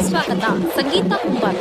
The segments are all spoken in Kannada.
ಸ್ವಾಗತ. ಸಂಗೀತ ಕುಂಬಾರ್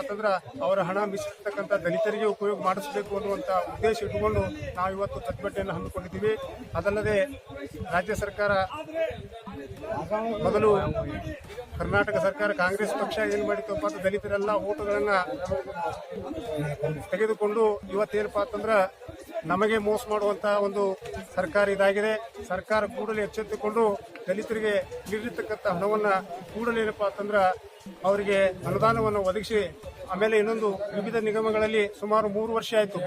ಅಂತಂದ್ರ ಅವರ ಹಣ ಮೀಸಲಿರ್ತಕ್ಕಂಥ ದಲಿತರಿಗೆ ಉಪಯೋಗ ಮಾಡಿಸಬೇಕು ಅನ್ನುವಂಥ ಉದ್ದೇಶ ಇಟ್ಟುಕೊಂಡು ನಾವು ಇವತ್ತು ಪ್ರತಿಭಟನೆಯನ್ನು ಹಮ್ಮಿಕೊಂಡಿದ್ದೀವಿ. ಅದಲ್ಲದೆ ರಾಜ್ಯ ಸರ್ಕಾರ ಮೊದಲು ಕರ್ನಾಟಕ ಸರ್ಕಾರ, ಕಾಂಗ್ರೆಸ್ ಪಕ್ಷ ಏನು ಮಾಡಿತ್ತಪ್ಪ ಅಂತ ದಲಿತರೆಲ್ಲ ಓಟುಗಳನ್ನು ತೆಗೆದುಕೊಂಡು ಇವತ್ತೇನಪ್ಪ ಅಂತಂದ್ರ ನಮಗೆ ಮೋಸ ಮಾಡುವಂತ ಒಂದು ಸರ್ಕಾರ ಇದಾಗಿದೆ. ಸರ್ಕಾರ ಕೂಡಲೇ ಎಚ್ಚೆತ್ತುಕೊಂಡು ದಲಿತರಿಗೆ ನೀಡಿರ್ತಕ್ಕಂಥ ಹಣವನ್ನ ಕೂಡಲೇ ಏನಪ್ಪಾ ಅಂತಂದ್ರ ಅವರಿಗೆ ಅನುದಾನವನ್ನು ಒದಗಿಸಿ, ಆಮೇಲೆ ಇನ್ನೊಂದು ವಿವಿಧ ನಿಗಮಗಳಲ್ಲಿ ಸುಮಾರು ಮೂರು ವರ್ಷ ಆಯಿತು.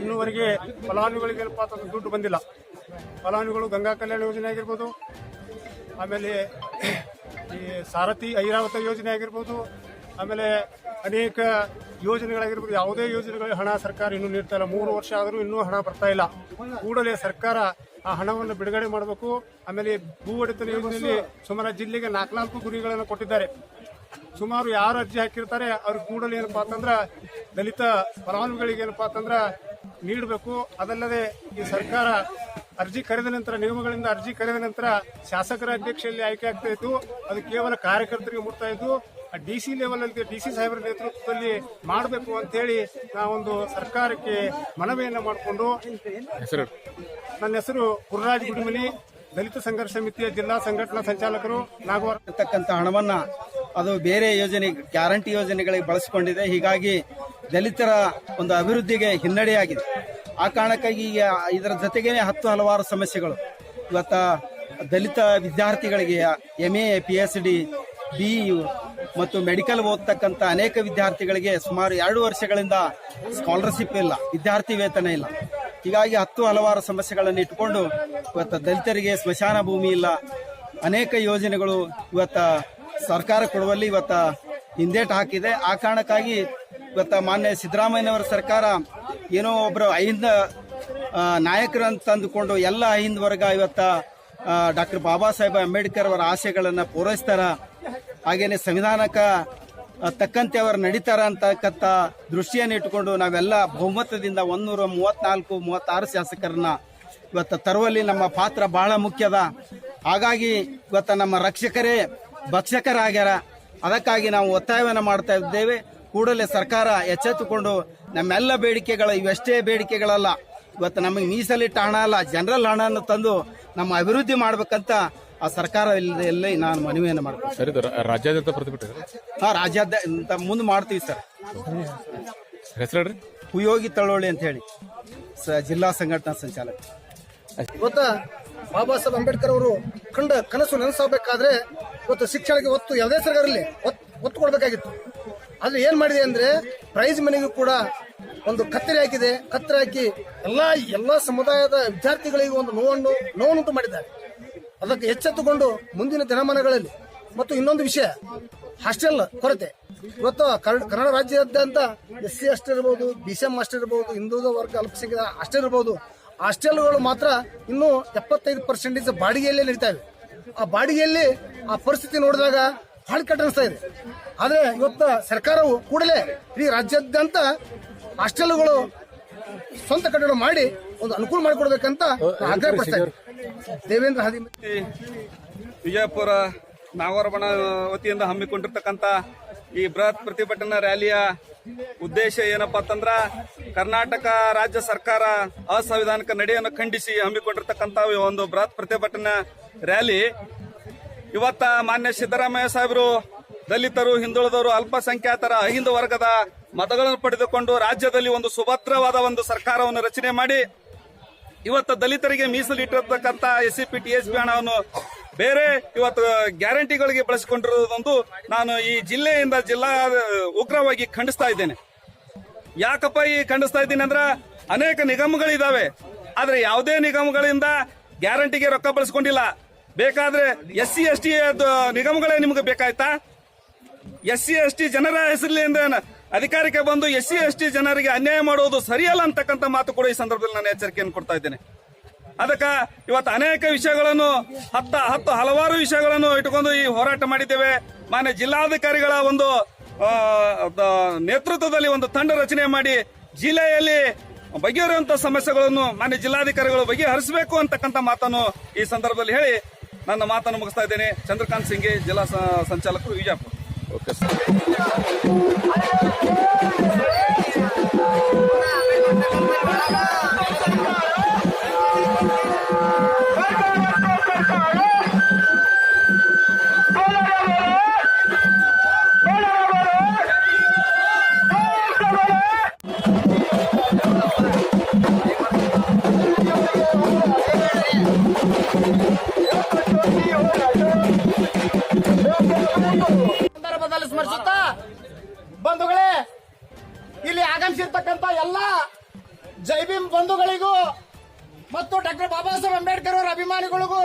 ಇನ್ನುವರೆಗೆ ಫಲಾನುಭವಿಗಳಿಗೆ ಅಂತಂದ್ರೆ ದುಡ್ಡು ಬಂದಿಲ್ಲ. ಫಲಾನುಭವಿಗಳು ಗಂಗಾ ಕಲ್ಯಾಣ ಯೋಜನೆ ಆಗಿರ್ಬೋದು, ಆಮೇಲೆ ಈ ಸಾರಥಿ ಐರಾವತ ಯೋಜನೆ ಆಗಿರ್ಬೋದು, ಆಮೇಲೆ ಅನೇಕ ಯೋಜನೆಗಳಾಗಿರ್ಬೋದು, ಯಾವುದೇ ಯೋಜನೆಗಳಿಗೆ ಹಣ ಸರ್ಕಾರ ಇನ್ನೂ ನೀಡ್ತಾ ಇಲ್ಲ. ಮೂರು ವರ್ಷ ಆದರೂ ಇನ್ನೂ ಹಣ ಬರ್ತಾ ಇಲ್ಲ. ಕೂಡಲೇ ಸರ್ಕಾರ ಆ ಹಣವನ್ನು ಬಿಡುಗಡೆ ಮಾಡಬೇಕು. ಆಮೇಲೆ ಭೂ ಒಡೆತನ ಯೋಜನೆಯಲ್ಲಿ ಸುಮಾರು ಜಿಲ್ಲೆಗೆ ನಾಲ್ಕು ಗುರಿಗಳನ್ನು ಕೊಟ್ಟಿದ್ದಾರೆ. ಸುಮಾರು ಯಾರು ಅರ್ಜಿ ಹಾಕಿರ್ತಾರೆ ಅವ್ರಿಗೆ ಕೂಡಲೇ ಏನಪ್ಪಾ ಅಂತಂದ್ರೆ ದಲಿತ ಫಲಾನುಭವಿಗಳಿಗೆ ಏನಪ್ಪಾ ಅಂತಂದ್ರೆ ನೀಡಬೇಕು. ಅದಲ್ಲದೆ ಈ ಸರ್ಕಾರ ಅರ್ಜಿ ಕರೆದ ನಂತರ, ನಿಯಮಗಳಿಂದ ಅರ್ಜಿ ಕರೆದ ನಂತರ ಶಾಸಕರ ಅಧ್ಯಕ್ಷೆಯಲ್ಲಿ ಆಯ್ಕೆ ಆಗ್ತಾ ಇತ್ತು. ಅದು ಕೇವಲ ಕಾರ್ಯಕರ್ತರಿಗೆ ಮುಟ್ತಾ ಇದ್ದು ಡಿ ಸಿ ಲೆವೆಲಲ್ಲಿ ಡಿ ಸಿ ಸಾಹೇಬರ ನೇತೃತ್ವದಲ್ಲಿ ಮಾಡಬೇಕು ಅಂತ ಹೇಳಿ ನಾವೊಂದು ಸರ್ಕಾರಕ್ಕೆ ಮನವಿಯನ್ನು ಮಾಡಿಕೊಂಡು ಹೆಸರು? ನನ್ನ ಹೆಸರು ಗುರುರಾಜ್ ಗುಡಿಮನಿ ದಲಿತ ಸಂಘರ್ಷ ಸಮಿತಿಯ ಜಿಲ್ಲಾ ಸಂಘಟನಾ ಸಂಚಾಲಕರು ನಾಗವಾರ. ಇರ್ತಕ್ಕಂಥ ಹಣವನ್ನ ಅದು ಬೇರೆ ಯೋಜನೆ ಗ್ಯಾರಂಟಿ ಯೋಜನೆಗಳಿಗೆ ಬಳಸಿಕೊಂಡಿದೆ. ಹೀಗಾಗಿ ದಲಿತರ ಒಂದು ಅಭಿವೃದ್ಧಿಗೆ ಹಿನ್ನಡೆಯಾಗಿದೆ. ಆ ಕಾರಣಕ್ಕಾಗಿ ಈಗ ಇದರ ಜೊತೆಗೆ ಹತ್ತು ಹಲವಾರು ಸಮಸ್ಯೆಗಳು. ಇವತ್ತ ದಲಿತ ವಿದ್ಯಾರ್ಥಿಗಳಿಗೆ M A P H D B ಮತ್ತು ಮೆಡಿಕಲ್ ಓದ್ತಕ್ಕಂಥ ಅನೇಕ ವಿದ್ಯಾರ್ಥಿಗಳಿಗೆ ಸುಮಾರು ಎರಡು ವರ್ಷಗಳಿಂದ ಸ್ಕಾಲರ್ಶಿಪ್ ಇಲ್ಲ, ವಿದ್ಯಾರ್ಥಿ ವೇತನ ಇಲ್ಲ. ಹೀಗಾಗಿ ಹತ್ತು ಹಲವಾರು ಸಮಸ್ಯೆಗಳನ್ನು ಇಟ್ಟುಕೊಂಡು ಇವತ್ತು ದಲಿತರಿಗೆ ಸ್ಮಶಾನ ಭೂಮಿ ಇಲ್ಲ. ಅನೇಕ ಯೋಜನೆಗಳು ಇವತ್ತ ಸರ್ಕಾರ ಕೊಡುವಲ್ಲಿ ಇವತ್ತ ಹಿಂದೇಟು ಹಾಕಿದೆ. ಆ ಕಾರಣಕ್ಕಾಗಿ ಇವತ್ತ ಮಾನ್ಯ ಸಿದ್ದರಾಮಯ್ಯನವರ ಸರ್ಕಾರ ಏನೋ ಒಬ್ಬರು ಅಹಿಂದ ನಾಯಕರನ್ನು ತಂದುಕೊಂಡು ಎಲ್ಲ ಅಹಿಂದ ವರ್ಗ ಇವತ್ತ ಡಾಕ್ಟರ್ ಬಾಬಾ ಸಾಹೇಬ್ ಅಂಬೇಡ್ಕರ್ ಅವರ ಆಶಯಗಳನ್ನು ಪೂರೈಸ್ತಾರ. ಹಾಗೇನೆ ಸಂವಿಧಾನಕ್ಕೆ ತಕ್ಕಂತೆ ಅವರು ನಡೀತಾರ ಅಂತಕ್ಕಂಥ ದೃಷ್ಟಿಯನ್ನು ಇಟ್ಟುಕೊಂಡು ನಾವೆಲ್ಲ ಬಹುಮತದಿಂದ ಒಂದೂರ ಮೂವತ್ನಾಲ್ಕು, ಮೂವತ್ತಾರು ಶಾಸಕರನ್ನ ಇವತ್ತು ತರುವಲ್ಲಿ ನಮ್ಮ ಪಾತ್ರ ಬಹಳ ಮುಖ್ಯದ. ಹಾಗಾಗಿ ಇವತ್ತು ನಮ್ಮ ರಕ್ಷಕರೇ ಭಕ್ಷಕರಾಗ್ಯಾರ. ಅದಕ್ಕಾಗಿ ನಾವು ಒತ್ತಾಯವನ್ನು ಮಾಡ್ತಾ ಇದ್ದೇವೆ. ಕೂಡಲೇ ಸರ್ಕಾರ ಎಚ್ಚೆತ್ತುಕೊಂಡು ನಮ್ಮೆಲ್ಲ ಬೇಡಿಕೆಗಳ ಇವೆಷ್ಟೇ ಬೇಡಿಕೆಗಳಲ್ಲ. ಇವತ್ತು ನಮಗೆ ಮೀಸಲಿಟ್ಟ ಹಣ ಅಲ್ಲ, ಜನರಲ್ ಹಣವನ್ನು ತಂದು ನಮ್ಮ ಅಭಿವೃದ್ಧಿ ಮಾಡ್ಬೇಕಂತ ಆ ಸರ್ಕಾರ ಇಲ್ಲಿ ನಾನು ಮನವಿಯನ್ನು ಮಾಡ್ತೀನಿ. ಸರ್ ಇದು ರಾ- ರಾಜ್ಯಾದ್ಯಂತ ಪ್ರತಿಭಟನೆ ಹಾ ರಾಜ್ಯಾದ್ಯಂತ ಮುಂದೆ ಮಾಡ್ತೀವಿ ಸರ್. ಹೆಸರು ಹೇಳ್ರಿ ಉಪಯೋಗಿ ತಳ್ಳೊಳ್ಳಿ ಅಂತ ಹೇಳಿ. ಸ ಜಿಲ್ಲಾ ಸಂಘಟನಾ ಸಂಚಾಲಕ. ಇವತ್ತ ಬಾಬಾ ಸಾಹೇಬ್ ಅಂಬೇಡ್ಕರ್ ಅವರು ಕಂಡ ಕನಸು ನನಸಾಗಬೇಕಾದ್ರೆ ಇವತ್ತು ಶಿಕ್ಷಣಕ್ಕೆ ಒತ್ತು ಯಾವುದೇ ಸರ್ಕಾರ ಇರಲಿ ಒತ್ತು ಒತ್ತು ಕೊಡಬೇಕಾಗಿತ್ತು. ಆದ್ರೆ ಏನ್ ಮಾಡಿದೆ ಅಂದ್ರೆ ಪ್ರೈಸ್ ಮನಿಗೂ ಕೂಡ ಒಂದು ಕತ್ತರಿ ಹಾಕಿದೆ. ಕತ್ತರಿ ಹಾಕಿ ಎಲ್ಲಾ ಎಲ್ಲಾ ಸಮುದಾಯದ ವಿದ್ಯಾರ್ಥಿಗಳಿಗೂ ಒಂದು ನೋವನ್ನು ನೋವುಂಟು ಮಾಡಿದ್ದಾರೆ. ಅದಕ್ಕೆ ಎಚ್ಚೆತ್ತುಕೊಂಡು ಮುಂದಿನ ದಿನಮಾನಗಳಲ್ಲಿ. ಮತ್ತು ಇನ್ನೊಂದು ವಿಷಯ ಹಾಸ್ಟೆಲ್ ಕೊರತೆ. ಇವತ್ತು ಕನ್ನಡ ರಾಜ್ಯಾದ್ಯಂತ ಎಸ್ ಸಿ ಅಷ್ಟೇ ಇರ್ಬೋದು ಬಿ ಸಿ ಎಂ ಅಷ್ಟೇ ಇರ್ಬೋದು ಹಿಂದುಳಿದ ವರ್ಗ ಅಲ್ಪಸಂಖ್ಯಾತ ಅಷ್ಟೇ ಇರ್ಬೋದು ಹಾಸ್ಟೆಲ್ಗಳು ಮಾತ್ರ ಇನ್ನೂ ಎಪ್ಪತ್ತೈದು ಪರ್ಸೆಂಟೇಜ್ ಬಾಡಿಗೆಯಲ್ಲೇ ನಡೀತಾ ಇವೆ. ಆ ಬಾಡಿಗೆಯಲ್ಲಿ ಆ ಪರಿಸ್ಥಿತಿ ನೋಡಿದಾಗ ಭಾಳ ಕೆಟ್ಟ ಅನಿಸ್ತಾ ಇದೆ. ಆದರೆ ಇವತ್ತು ಸರ್ಕಾರವು ಕೂಡಲೇ ಇಡೀ ರಾಜ್ಯಾದ್ಯಂತ ಹಾಸ್ಟೆಲ್ಗಳು ಸ್ವಂತ ಕಟ್ಟಡ ಮಾಡಿ ಒಂದು ಅನುಕೂಲ ಮಾಡಿಕೊಡ್ಬೇಕಂತ ಆಗ್ರಹಪಡಿಸ್ತಾ ಆಗ್ರಹ ಪಡಿಸ್ತಾ. ದೇವೇಂದ್ರ ಹಾದಿ ವಿಜಯಪುರ ನಾಗರಬಣ ವತಿಯಿಂದ ಹಮ್ಮಿಕೊಂಡಿರ್ತಕ್ಕಂಥ ಈ ಬೃಹತ್ ಪ್ರತಿಭಟನಾ ರ್ಯಾಲಿಯ ಉದ್ದೇಶ ಏನಪ್ಪಾ ಅಂತಂದ್ರ ಕರ್ನಾಟಕ ರಾಜ್ಯ ಸರ್ಕಾರ ಅಸಂವಿಧಾನಿಕ ನಡೆಯನ್ನು ಖಂಡಿಸಿ ಹಮ್ಮಿಕೊಂಡಿರ್ತಕ್ಕಂಥ ಒಂದು ಬೃಹತ್ ಪ್ರತಿಭಟನಾ ರ್ಯಾಲಿ. ಇವತ್ತ ಮಾನ್ಯ ಸಿದ್ದರಾಮಯ್ಯ ಸಾಹೇಬರು, ದಲಿತರು, ಹಿಂದುಳಿದವರು, ಅಲ್ಪಸಂಖ್ಯಾತರ, ಅಹಿಂದ ವರ್ಗದ ಮತಗಳನ್ನು ಪಡೆದುಕೊಂಡು ರಾಜ್ಯದಲ್ಲಿ ಒಂದು ಸುಭದ್ರವಾದ ಒಂದು ಸರ್ಕಾರವನ್ನು ರಚನೆ ಮಾಡಿ ಇವತ್ತು ದಲಿತರಿಗೆ ಮೀಸಲಿಟ್ಟಿರ್ತಕ್ಕಂಥ S C P T S ಬೇರೆ ಇವತ್ತು ಗ್ಯಾರಂಟಿಗಳಿಗೆ ಬಳಸಿಕೊಂಡಿರುವುದೊಂದು ನಾನು ಈ ಜಿಲ್ಲೆಯಿಂದ ಜಿಲ್ಲಾ ಉಗ್ರವಾಗಿ ಖಂಡಿಸ್ತಾ ಇದ್ದೇನೆ. ಯಾಕಪ್ಪ ಈ ಖಂಡಿಸ್ತಾ ಇದ್ದೀನಿ ಅಂದ್ರೆ ಅನೇಕ ನಿಗಮಗಳಿದ್ದಾವೆ ಆದ್ರೆ ಯಾವುದೇ ನಿಗಮಗಳಿಂದ ಗ್ಯಾರಂಟಿಗೆ ರೊಕ್ಕ ಬಳಸ್ಕೊಂಡಿಲ್ಲ. ಬೇಕಾದ್ರೆ ಎಸ್ ಸಿ ಎಸ್ ಟಿ ನಿಗಮಗಳೇ ನಿಮ್ಗೆ ಬೇಕಾಯ್ತಾ? ಎಸ್ ಸಿ ಎಸ್ ಟಿ ಜನರ ಹೆಸರಿನಿಂದ ಅಧಿಕಾರಕ್ಕೆ ಬಂದು ಎಸ್ ಸಿ ಎಸ್ ಟಿ ಜನರಿಗೆ ಅನ್ಯಾಯ ಮಾಡುವುದು ಸರಿಯಲ್ಲ ಅಂತಕ್ಕಂಥ ಮಾತು ಕೂಡ ಈ ಸಂದರ್ಭದಲ್ಲಿ ನಾನು ಎಚ್ಚರಿಕೆಯನ್ನು ಕೊಡ್ತಾ ಇದ್ದೇನೆ. ಅದಕ್ಕ ಇವತ್ತು ಅನೇಕ ವಿಷಯಗಳನ್ನು, ಹತ್ತ, ಹತ್ತು ಹಲವಾರು ವಿಷಯಗಳನ್ನು ಇಟ್ಟುಕೊಂಡು ಈ ಹೋರಾಟ ಮಾಡಿದ್ದೇವೆ. ಮಾನ್ಯ ಜಿಲ್ಲಾಧಿಕಾರಿಗಳ ಒಂದು ನೇತೃತ್ವದಲ್ಲಿ ಒಂದು ತಂಡ ರಚನೆ ಮಾಡಿ ಜಿಲ್ಲೆಯಲ್ಲಿ ಬಗೆಹರಿಯುವಂತಹ ಸಮಸ್ಯೆಗಳನ್ನು ಮಾನ್ಯ ಜಿಲ್ಲಾಧಿಕಾರಿಗಳು ಬಗೆಹರಿಸಬೇಕು ಅಂತಕ್ಕಂಥ ಮಾತನ್ನು ಈ ಸಂದರ್ಭದಲ್ಲಿ ಹೇಳಿ ನನ್ನ ಮಾತನ್ನು ಮುಗಿಸ್ತಾ ಇದ್ದೇನೆ. ಚಂದ್ರಕಾಂತ್ ಸಿಂಗೆ ಜಿಲ್ಲಾ ಸಂಚಾಲಕರು ವಿಜಯಪುರ. ಓಕೆ ಸರ್ ಬಂಧುಗಳೇ, ಇಲ್ಲಿ ಆಗಮಿಸಿರ್ತಕ್ಕಂತ ಎಲ್ಲ ಜೈಬಿಂ ಬಂಧುಗಳಿಗೂ ಮತ್ತು ಡಾಕ್ಟರ್ ಬಾಬಾ ಸಾಹೇಬ್ ಅಂಬೇಡ್ಕರ್ ಅವರ ಅಭಿಮಾನಿಗಳಿಗೂ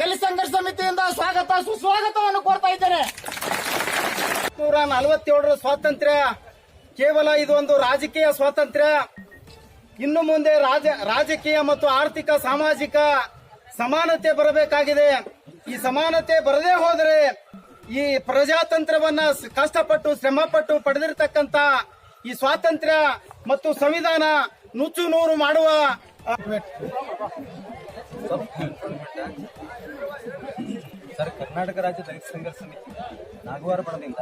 ದಲಿತ ಸಂಘರ್ಷ ಸಮಿತಿಯಿಂದ ಸ್ವಾಗತ, ಸುಸ್ವಾಗತವನ್ನು ಕೋರ್ತಾ ಇದ್ದೇನೆ. ನೂರ ನಲವತ್ತೇಳರ ಸ್ವಾತಂತ್ರ್ಯ ಕೇವಲ ಇದು ಒಂದು ರಾಜಕೀಯ ಸ್ವಾತಂತ್ರ್ಯ. ಇನ್ನು ಮುಂದೆ ರಾಜ, ರಾಜಕೀಯ ಮತ್ತು ಆರ್ಥಿಕ, ಸಾಮಾಜಿಕ ಸಮಾನತೆ ಬರಬೇಕಾಗಿದೆ. ಈ ಸಮಾನತೆ ಬರದೇ ಹೋದರೆ ಈ ಪ್ರಜಾತಂತ್ರವನ್ನ ಸ್- ಕಷ್ಟಪಟ್ಟು ಶ್ರಮಪಟ್ಟು ಪಡೆದಿರತಕ್ಕಂತ ಈ ಸ್ವಾತಂತ್ರ್ಯ ಮತ್ತು ಸಂವಿಧಾನ ನುಚ್ಚು ನೂರು ಮಾಡುವ ಸರ್ ಕರ್ನಾಟಕ ರಾಜ್ಯ ದಲಿತ ಸಂಘರ್ಷ ಸಮಿತಿ ನಾಗವಾರ ಬಣದಿಂದ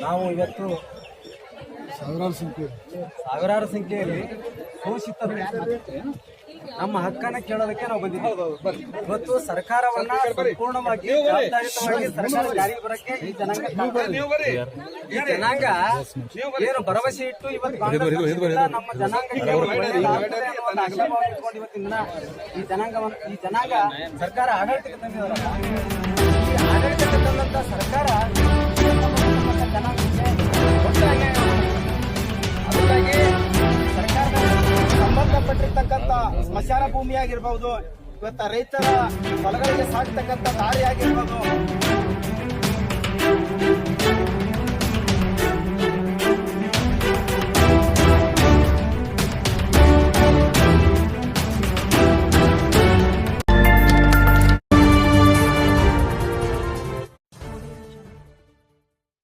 ನಾವು ಇವತ್ತು ಸಾವಿರಾರು ಸಂಖ್ಯೆಯಲ್ಲಿ. ಘೋಷಿತ ನಮ್ಮ ಹಕ್ಕನ್ನ ಕೇಳೋದಕ್ಕೆ ನಾವು ಬಂದಿದ್ದೀವಿ. ಇವತ್ತು ಸರ್ಕಾರವನ್ನ ಸಂಪೂರ್ಣವಾಗಿ ಜವಾಬ್ದಾರಿಯುತವಾಗಿ ಸರ್ಕಾರ ಜಾರಿಗೆ ಬರಕ್ಕೆ ಈ ಜನಾಂಗ ಈ ಜನಾಂಗ ಏನು ಭರವಸೆ ಇಟ್ಟು ಇವತ್ತು ನಮ್ಮ ಜನಾಂಗಕ್ಕೆ ಒಳ್ಳೆಯದಾಗ್ತದೆ ಅನ್ನೋ ಒಂದು ಅಗಲಭಾವನೆ ಇಟ್ಕೊಂಡು ಇವತ್ತಿನ ದಿನ ಈ ಜನಾಂಗ ಈ ಜನಾಂಗ ಸರ್ಕಾರ ಆಡಳಿತಕ್ಕೆ ತಂದಿದ್ದಾರೆ. ಈ ಆಡಳಿತಕ್ಕೆ ತಂದಂತ ಸರ್ಕಾರ ಜನಾಂಗಕ್ಕೆ ಒಟ್ಟಾಗಿ ಅದಕ್ಕಾಗಿ ಸಂಬಂಧಪಟ್ಟಿರ್ತಕ್ಕಂಥ ಸ್ಮಶಾನ ಭೂಮಿಯಾಗಿರ್ಬಹುದು ಇವತ್ತ ರೈತರ ಹೊಲಗಳಿಗೆ ಸಾಕ್ತಕ್ಕಂಥ ದಾರಿ ಆಗಿರ್ಬೋದು